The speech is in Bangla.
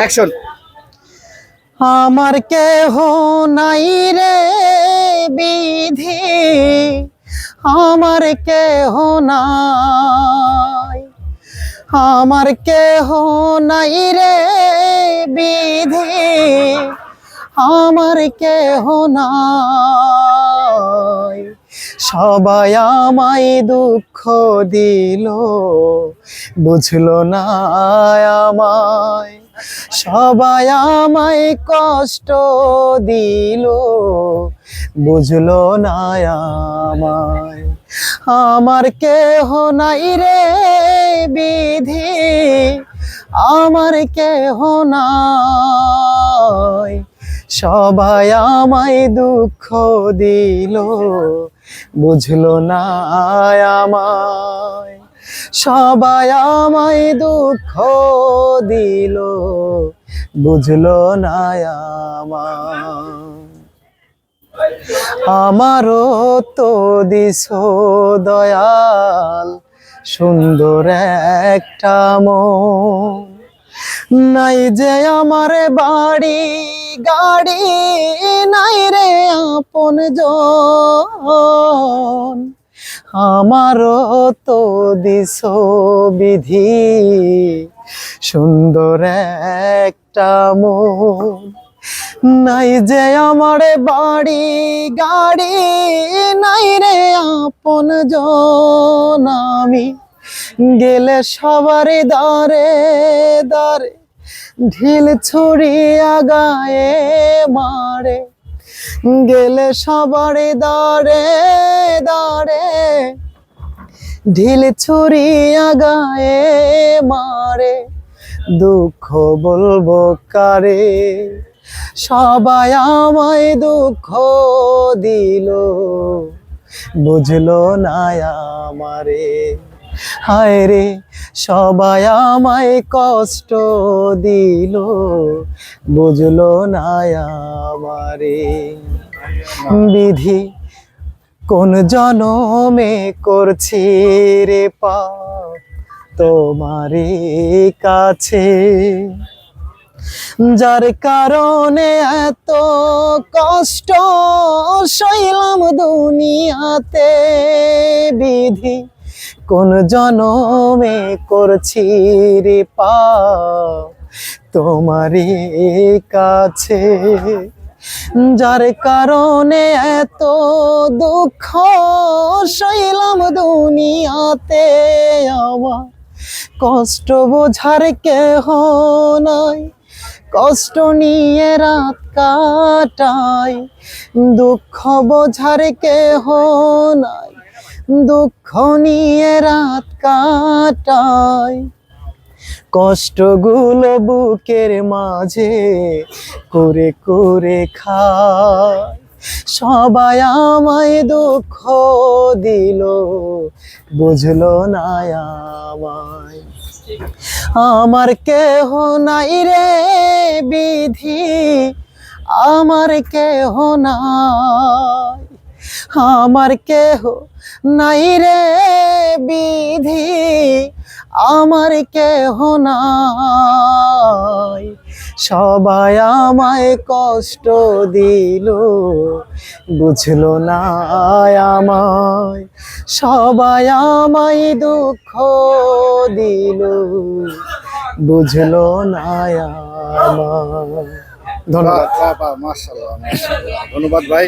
অ্যাকশন আমার কেহ নাই রে বিধি, আমার কেহ নাই। আমার কেহ নাই রে বিধি, আমার কেহ নাই। সবাই আমায় দুঃখ দিল, বুঝলো না আমায়। সবাই আমায় কষ্ট দিল, বুঝলো না আমায়। আমার কেহ নাই রে বিধি, আমার কেহ নাই। সবাই আমায় দুঃখ দিল, বুঝলো না আমায়। সবাই আমায় দুঃখ দিল। বুঝলো না আমায় আমারও তো দিস দয়াল, সুন্দর একটা মন। নাই যে আমার বাড়ি, গাড়ি, নাই রে আপন জন আমারও তো দিস বিধি। সুন্দর একটা মন। নাই যে আমার বাড়ি, গাড়ি, নাই রে আপন জন গেলে সবারই দারে দারে ঢিল ছুড়িয়া গায়ে মারে। গেলে সবারই দারে দারে। ঢিল ছুড়িয়া গায়ে মারে, দুঃখ বলব কারে? সবাই আমায় দুঃখ দিল, বুঝলো না আমারে। হায় রে সবাই আমায় কষ্ট দিল। বুঝলো না আমারে বিধি কোন জনমে করছি রে পাপ তোমারই কাছে। যার কারণে এত কষ্ট সইলাম দুনিয়াতে বিধি কোন জনমে করছি রে পাপ তোমারই কাছে। যার কারণে এত দুঃখ সইলাম দুনিয়াতে আমার কষ্ট বোঝার কেহ নাই, কষ্ট নিয়ে রাত কাটাই। দুঃখ বোঝার কেহ নাই দুঃখ নিয়ে রাত কাটাই কষ্টগুলো বুকের মাঝে করে করে খায়। সবাই আমায় দুঃখ দিল, বুঝলো না আমায়। আমার কেহ নাই রে বিধি, আমার কেহ নাই। আমার কেহ নাই রে বিধি, আমার কেহ নাই। সবাই আমায় কষ্ট দিল, বুঝলো না আমায়। সবাই আমায় দুঃখ দিল, বুঝলো না আমায়। ধন্যবাদ। ধন্যবাদ ভাই।